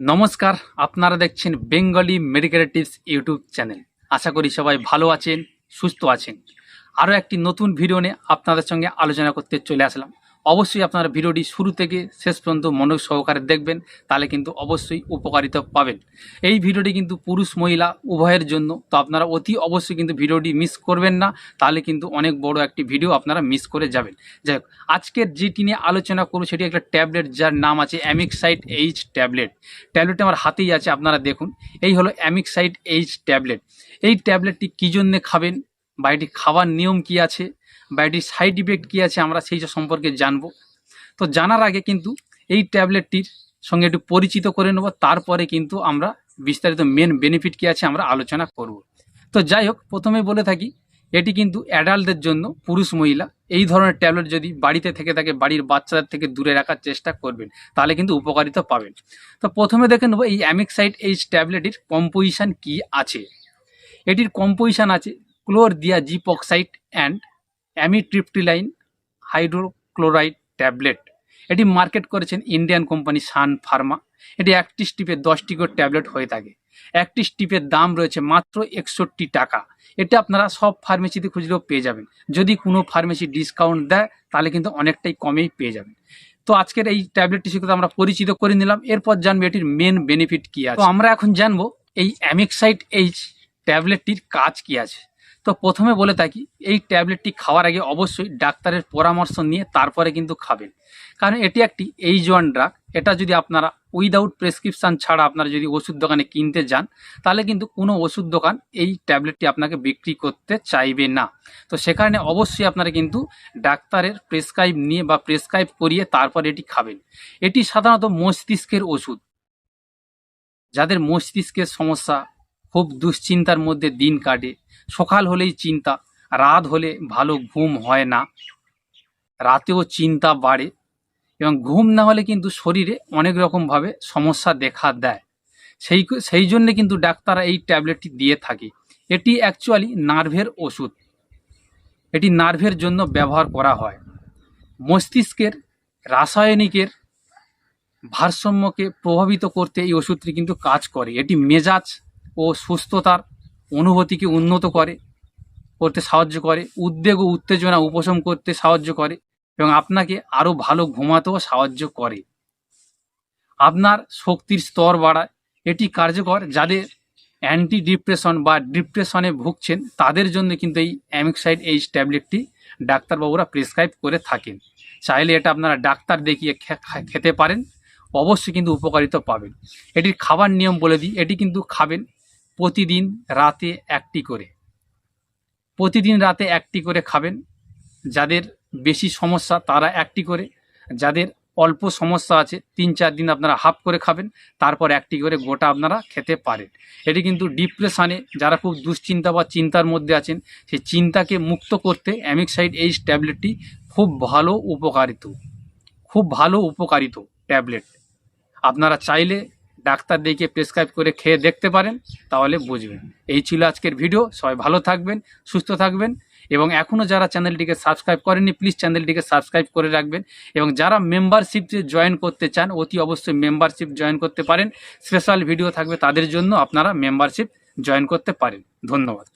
নমস্কার, আপনারা দেখছেন Bengali medical tips YouTube channel. আশা করি সবাই ভালো আছেন, সুস্থ আছেন। আরও একটি নতুন ভিডিও নিয়ে আপনাদের সঙ্গে আলোচনা করতে চলে আসলাম। অবশ্যই আপনারা ভিডিওটি শুরু থেকে শেষ পর্যন্ত মনোযোগ সহকারে দেখবেন, তাহলে কিন্তু অবশ্যই উপকারিতা পাবেন। এই ভিডিওটি কিন্তু পুরুষ মহিলা উভয়ের জন্য, তো আপনারা অতি অবশ্যই কিন্তু ভিডিওটি মিস করবেন না, তাহলে কিন্তু অনেক বড় একটি ভিডিও আপনারা মিস করে যাবেন। যাই হোক, আজকের যেটি নিয়ে আলোচনা করব সেটি একটা ট্যাবলেট, যার নাম আছে অ্যামিক্সাইড এইচ ট্যাবলেট। ট্যাবলেটটি আমার হাতেই আছে, আপনারা দেখুন। এই হলো অ্যামিক্সাইড এইচ ট্যাবলেট। এই ট্যাবলেটটি কী জন্যে খাবেন? বা এটি খাওয়ার নিয়ম কি আছে? বা এটির সাইড ইফেক্ট কী আছে? আমরা সেই সম্পর্কে জানব। তো জানার আগে কিন্তু এই ট্যাবলেটটির সঙ্গে একটু পরিচিত করে নেব। তারপরে কিন্তু আমরা বিস্তারিত মেন বেনিফিট কী আছে আমরা আলোচনা করব। তো যাই হোক, প্রথমে বলে থাকি, এটি কিন্তু অ্যাডাল্টদের জন্য পুরুষ মহিলা এই ধরনের ট্যাবলেট যদি বাড়িতে থেকে থাকে, বাড়ির বাচ্চাদের থেকে দূরে রাখার চেষ্টা করবেন, তাহলে কিন্তু উপকারিতা পাবেন। তো প্রথমে দেখে নেব, এই অ্যামিক্সাইড এইচ ট্যাবলেটের কম্পোজিশান কি আছে? এটির কম্পোজিশান আছে chlordiazepoxide and amitriptyline hydrochloride tablet এটি মার্কেট করেছেন ইন্ডিয়ান কোম্পানি সান ফার্মা এটি একটি স্টিপে দশটি করে ট্যাবলেট হয়ে থাকে। একটি স্টিপের দাম রয়েছে মাত্র একষট্টি টাকা। এটা আপনারা সব ফার্মেসিতে খুঁজলেও পেয়ে যাবেন। যদি কোনো ফার্মেসি ডিসকাউন্ট দেয়, তাহলে কিন্তু অনেকটাই কমেই পেয়ে যাবেন। তো আজকের এই ট্যাবলেটটি সাথে আমরা পরিচিত করে নিলাম। এরপর জানব এটির মেন বেনিফিট কী আছে। তো আমরা এখন জানব এই অ্যামিক্সাইড এইচ ট্যাবলেটটির কাজ কী আছে। তো প্রথমে বলে থাকি, এই ট্যাবলেটটি খাওয়ার আগে অবশ্যই ডাক্তারের পরামর্শ নিয়ে তারপরে কিন্তু খাবেন। কারণ এটি একটি এইচ ওয়ান ড্রাগ এটা যদি আপনারা উইদাউট প্রেসক্রিপশান ছাড়া আপনারা যদি ওষুধ দোকানে কিনতে যান, তাহলে কিন্তু কোনো ওষুধ দোকান এই ট্যাবলেটটি আপনাকে বিক্রি করতে চাইবে না। তো সেখানে অবশ্যই আপনারা কিন্তু ডাক্তারের প্রেসক্রাইব নিয়ে বা প্রেসক্রাইব করিয়ে তারপর এটি খাবেন। এটি সাধারণত মস্তিষ্কের ওষুধ। যাদের মস্তিষ্কের সমস্যা খুব দুশ্চিন্তার মধ্যে দিন কাটে। সকাল হলেই চিন্তা, রাত হলে ভালো ঘুম হয় না। রাতেও চিন্তা বাড়ে এবং ঘুম না হলে কিন্তু শরীরে অনেক রকমভাবে সমস্যা দেখা দেয়। সেই সেই জন্যে কিন্তু ডাক্তাররা এই ট্যাবলেটটি দিয়ে থাকে। এটি অ্যাকচুয়ালি নার্ভের ওষুধ। এটি নার্ভের জন্য ব্যবহার করা হয়। মস্তিষ্কের, রাসায়নিকের ভারসাম্যকে প্রভাবিত করতে এই ওষুধটি কিন্তু কাজ করে। এটি মেজাজ ও সুস্থতার অনুভূতিকে উন্নত করে, করতে সাহায্য করে, উদ্বেগ ও উত্তেজনা উপশম করতে সাহায্য করে এবং আপনাকে আরও ভালো ঘুমাতেও সাহায্য করে। আপনার শক্তির স্তর বাড়ায়। এটি কার্যকর যাদের অ্যান্টি ডিপ্রেশন বা ডিপ্রেশনে ভুগছেন, তাদের জন্য কিন্তু এই অ্যামিক্সাইড এইচ ট্যাবলেটটি ডাক্তারবাবুরা প্রেসক্রাইব করে থাকেন। চাইলে এটা আপনারা ডাক্তার দেখিয়ে খেতে পারেন। অবশ্যই কিন্তু উপকারিতা পাবেন। এটির খাবার নিয়ম বলে দিই। এটি কিন্তু খাবেন প্রতিদিন রাতে একটি করে। প্রতিদিন রাতে একটি করে খাবেন। যাদের বেশি সমস্যা তারা একটি করে। যাদের অল্প সমস্যা আছে, তিন চার দিন আপনারা হাফ করে খাবেন, তারপর একটি করে গোটা আপনারা খেতে পারেন। এটি কিন্তু ডিপ্রেশানে যারা খুব দুশ্চিন্তা বা চিন্তার মধ্যে আছেন, সেই চিন্তাকে মুক্ত করতে অ্যামিক্সাইড এইচ ট্যাবলেটটি খুব ভালো উপকারিত। খুব ভালো উপকারিত ট্যাবলেট। আপনারা চাইলে ডাক্তার দেখিয়ে প্রেসক্রাইব করে খেয়ে দেখতে পারেন, তাহলে বুঝবেন। এই ছিল আজকের ভিডিও সবাই ভালো থাকবেন, সুস্থ থাকবেন, এবং এখনও যারা চ্যানেলটিকে সাবস্ক্রাইব করেননি প্লিজ চ্যানেলটিকে সাবস্ক্রাইব করে রাখবেন, এবং যারা মেম্বারশিপ জয়েন করতে চান, অতি অবশ্যই মেম্বারশিপ জয়েন করতে পারেন। স্পেশাল ভিডিও থাকবে তাদের জন্য আপনারা মেম্বারশিপ জয়েন করতে পারেন। ধন্যবাদ।